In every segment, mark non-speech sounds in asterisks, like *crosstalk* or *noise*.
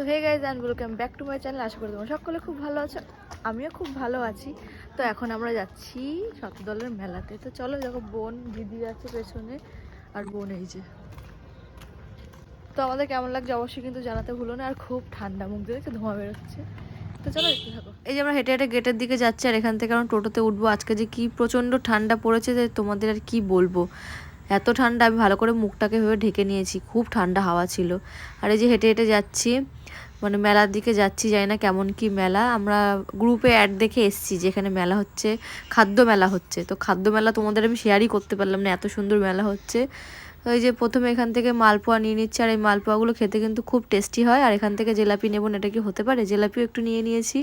So hey guys and welcome back to my channel আশা করি তোমরা সকলে খুব ভালো আছো। আমিও খুব ভালো আছি। তো এখন আমরা যাচ্ছি শতদলের মেলাতে। তো চলো দেখো, বোন, দিদি আছে পেছনে, আর বোন এই যে। তো আমাদের কেমন লাগছে অবশ্যই কিন্তু জানাতে ভুলো না, আর খুব ঠান্ডা মুখ দিয়ে ধোঁয়া বেরোচ্ছে। তো চলো থাকো। এই যে আমরা হেঁটে হেঁটে গেটের দিকে যাচ্ছি, আর এখান থেকে আমরা টোটোতে উঠবো। আজকে যে কি প্রচণ্ড ঠান্ডা পড়েছে, যে তোমাদের আর কি বলব। এত ঠান্ডা, আমি ভালো করে মুখটাকে ভেবে ঢেকে নিয়েছি। খুব ঠান্ডা হাওয়া ছিল। আর এই যে হেঁটে হেঁটে যাচ্ছি মানে মেলার দিকে যাচ্ছি, জানি না কেমন কি মেলা। আমরা গ্রুপে অ্যাড দেখে এসছি যেখানে মেলা হচ্ছে, খাদ্য মেলা হচ্ছে। তো খাদ্য মেলা তোমাদের আমি শেয়ারই করতে পারলাম না, এত সুন্দর মেলা হচ্ছে। ওই যে প্রথমে এখান থেকে মালপোয়া নিয়ে নিচ্ছি, আর এই মালপোয়াগুলো খেতে কিন্তু খুব টেস্টি হয়। আর এখান থেকে জিলাপি নেব এটা কি হতে পারে? জিলাপিও একটু নিয়ে নিয়েছি।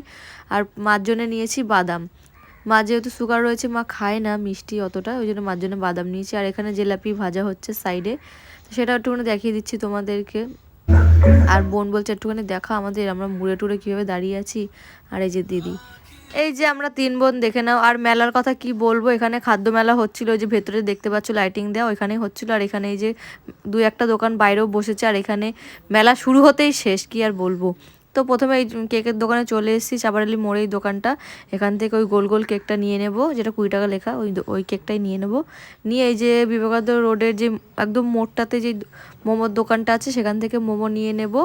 আর মার জন্য নিয়েছি বাদাম। মা যেহেতু সুগার রয়েছে, মা খায় না মিষ্টি অতটা, ওই জন্য মার জন্য বাদাম নিয়েছি। আর এখানে জিলাপি ভাজা হচ্ছে সাইডে তো সেটা একটুখানি দেখিয়ে দিচ্ছি তোমাদেরকে। আর বোন বলছে, একটুখানি দেখা আমাদের, আমরা মুড়ে টুড়ে কীভাবে দাঁড়িয়ে আছি? আর এই যে দিদি। এই যে আমরা তিন বোন, দেখে নাও। আর মেলার কথা কি বলব? এখানে খাদ্য মেলা হচ্ছিল, ওই যে ভেতরে দেখতে পাচ্ছ লাইটিং দেওয়া ওইখানে হচ্ছিল। আর এখানে এই যে দু একটা দোকান বাইরেও বসেছে, আর এখানে মেলা শুরু হতেই শেষ, কি আর বলব? তো প্রথমে এই কেকের দোকানে চলে এসেছি চাপারালি মোড়ে এই দোকানটা। এখান থেকে ওই গোল গোল কেকটা নিয়ে নেব, যেটা কুড়ি টাকা লেখা, ওই ওই কেকটাই নিয়ে নেব। নিয়ে এই যে বিবেকানন্দ রোডের যে একদম মোড়টাতে যে মোমোর দোকানটা আছে, সেখান থেকে মোমো নিয়ে নেব।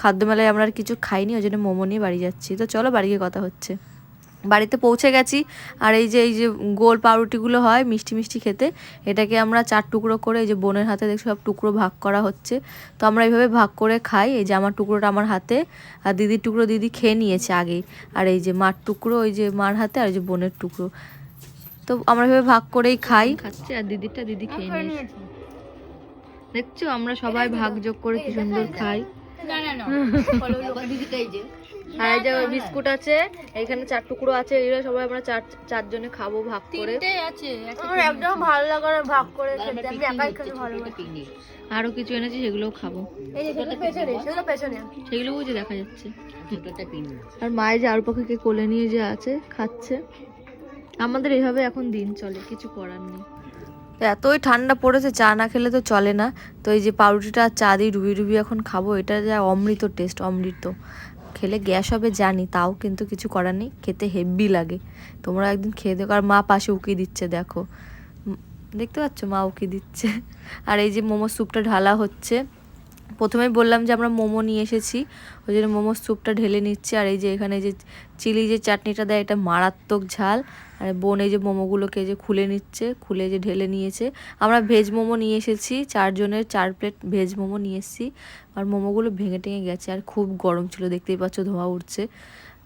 খাদ্যমেলায় আমরা আর কিছু খাইনি, ওই জন্য মোমো নিয়ে বাড়ি যাচ্ছি। তো চলো বাড়ি গিয়ে কথা হচ্ছে। বাড়িতে পৌঁছে গেছি। আর এই যে এই যে গোল পাউরুটিগুলো হয় মিষ্টি মিষ্টি খেতে এটাকে আমরা চার টুকরো করে এই যে বোনের হাতে দেখছি সব টুকরো ভাগ করা হচ্ছে। তো আমরা এইভাবে ভাগ করে খাই। এই যে আমার টুকরোটা আমার হাতে আর দিদির টুকরো দিদি খেয়ে নিয়েছে আগেই। আর এই যে মার টুকরো ওই যে মার হাতে আর এই যে বোনের টুকরো। তো আমরা এভাবে ভাগ করেই খাই। খাচ্ছে আর দিদিরটা দিদি খেয়ে নিয়েছে। দেখছ আমরা সবাই ভাগ যোগ করে কি সুন্দর খাই। না না না। *laughs* আর এই যে বিস্কুট আছে এখানে চার টুকরো আছে এগুলো সবাই আমরা চার চারজনে খাব ভাগ করে। আমার একদম ভালো লাগে না ভাগ করে খেতে আমি একাই খেতে ভালো আরও কিছু এনেছি সেগুলোও খাব। সেগুলো বুঝে দেখা যাচ্ছে। আর মায়ের যে আরু পাখিকে কোলে নিয়ে যে আছে খাচ্ছে। আমাদের এইভাবে এখন দিন চলে কিছু করার নেই। এতই ঠান্ডা পড়েছে চা না খেলে তো চলে না। তো এই যে পাউরুটিটা আর চা দিয়ে ডুবি ডুবি এখন খাব এটা যা অমৃত টেস্ট অমৃত। খেলে গ্যাস হবে, জানি, তাও কিন্তু কিছু করার নেই। খেতে হেভি লাগে। তোমরা একদিন খেয়ে দেখো। আর মা পাশে উকি দিচ্ছে, দেখো। দেখতে পাচ্ছ? মা উকি দিচ্ছে। আর এই যে মোমো স্যুপটা ঢালা হচ্ছে। প্রথমেই বললাম যে আমরা মোমো নিয়ে এসেছি। ওই জন্য মোমোর স্যুপটা ঢেলে নিচ্ছি। আর এই যে এখানে যে চিলি যে চাটনিটা দেয়, এটা মারাত্মক ঝাল। আর বোন এই যে মোমোগুলোকে যে খুলে নিচ্ছে, খুলে যে ঢেলে নিয়েছে। আমরা ভেজ মোমো নিয়ে এসেছি। চারজনের চার প্লেট ভেজ মোমো নিয়ে এসেছি। আর মোমোগুলো ভেঙে টেঙে গেছে। আর খুব গরম ছিল, দেখতেই পাচ্ছ ধোঁয়া উঠছে।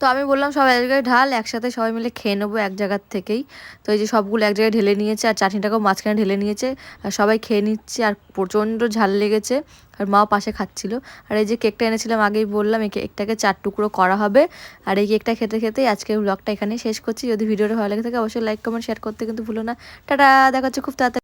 তো আমি বললাম সব এক জায়গায় ঢাল, একসাথে সবাই মিলে খেয়ে নেব এক জায়গার থেকেই। তো এই যে সবগুলো এক জায়গায় ঢেলে নিয়েছে, আর চাটনিটাকেও মাঝখানে ঢেলে নিয়েছে, আর সবাই খেয়ে নিচ্ছে, আর প্রচণ্ড ঝাল লেগেছে, আর মাও পাশে খাচ্ছিল। আর এই যে কেকটা এনেছিলাম, আগেই বললাম, এই কেকটাকে চার টুকরো করা হবে। আর এই কেকটা খেতে খেতেই আজকের ব্লগটা এখানে শেষ করছি। যদি ভিডিওটা ভালো লেগে থাকে, অবশ্যই লাইক কমেন্ট শেয়ার করতে কিন্তু ভুলো না। টাটা, দেখা হচ্ছে খুব তাড়াতাড়ি।